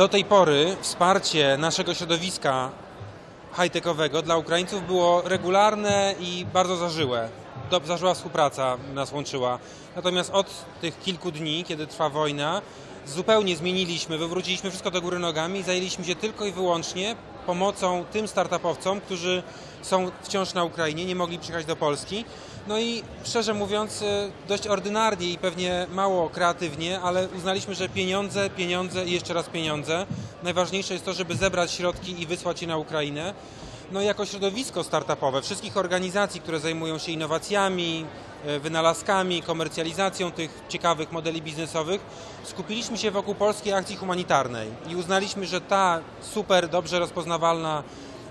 Do tej pory wsparcie naszego środowiska high-techowego dla Ukraińców było regularne i bardzo zażyłe. Zażyła współpraca nas łączyła. Natomiast od tych kilku dni, kiedy trwa wojna, zupełnie zmieniliśmy, wywróciliśmy wszystko do góry nogami i zajęliśmy się tylko i wyłącznie pomocą tym startupowcom, którzy są wciąż na Ukrainie, nie mogli przyjechać do Polski. No i szczerze mówiąc, e, dość ordynarnie i pewnie mało kreatywnie, ale uznaliśmy, że pieniądze, pieniądze i jeszcze raz pieniądze. Najważniejsze jest to, żeby zebrać środki i wysłać je na Ukrainę. No jako środowisko startupowe, wszystkich organizacji, które zajmują się innowacjami, e, wynalazkami, komercjalizacją tych ciekawych modeli biznesowych, skupiliśmy się wokół polskiej akcji humanitarnej i uznaliśmy, że ta super dobrze rozpoznawalna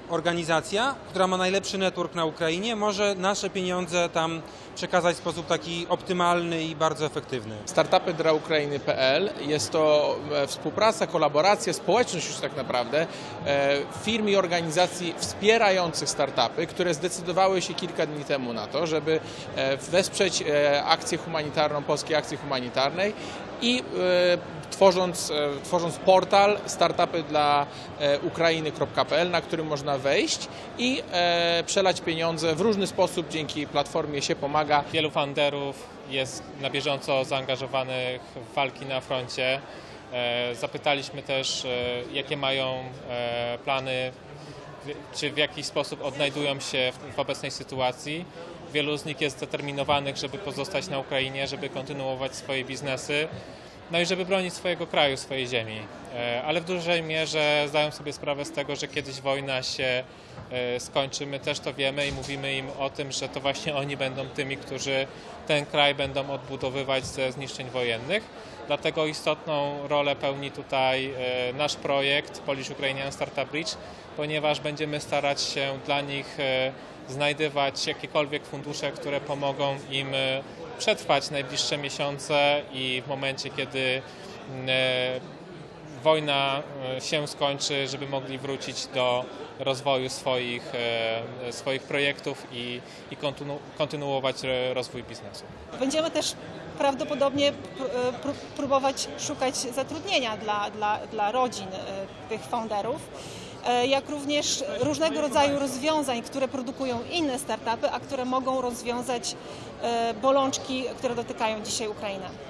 organizacja, która ma najlepszy network na Ukrainie, może nasze pieniądze tam przekazać w sposób taki optymalny i bardzo efektywny. Startupy dla Ukrainy.pl jest to e, współpraca, kolaboracja, społeczność już tak naprawdę e, firm i organizacji wspierających startupy, które zdecydowały się kilka dni temu na to, żeby e, wesprzeć akcję humanitarną, polskiej akcji humanitarnej i tworząc, tworząc portal startupy dla Ukrainy.pl, na którym można wejść i e, przelać pieniądze w różny sposób. Dzięki platformie się pomaga. Wielu funderów jest na bieżąco zaangażowanych w walki na froncie. E, Zapytaliśmy też, e, jakie mają e, plany, czy w jakiś sposób odnajdują się w, w obecnej sytuacji. Wielu z nich jest zdeterminowanych, żeby pozostać na Ukrainie, żeby kontynuować swoje biznesy, no i żeby bronić swojego kraju, swojej ziemi. E, Ale w dużej mierze zdają sobie sprawę z tego, że kiedyś wojna się e, skończy. My też to wiemy i mówimy im o tym, że to właśnie oni będą tymi, którzy ten kraj będą odbudowywać ze zniszczeń wojennych. Dlatego istotną rolę pełni tutaj e, nasz projekt Polish Ukrainian Startup Bridge, ponieważ będziemy starać się dla nich znajdywać jakiekolwiek fundusze, które pomogą im przetrwać najbliższe miesiące i w momencie, kiedy mm, e, wojna e, się skończy, żeby mogli wrócić do rozwoju swoich, e, swoich projektów i, i kontynu, kontynuować rozwój biznesu. Będziemy też prawdopodobnie pr- e, pró- próbować szukać zatrudnienia dla, dla, dla rodzin tych founderów, jak również różnego rodzaju rozwiązań, które produkują inne startupy, a które mogą rozwiązać bolączki, które dotykają dzisiaj Ukrainę.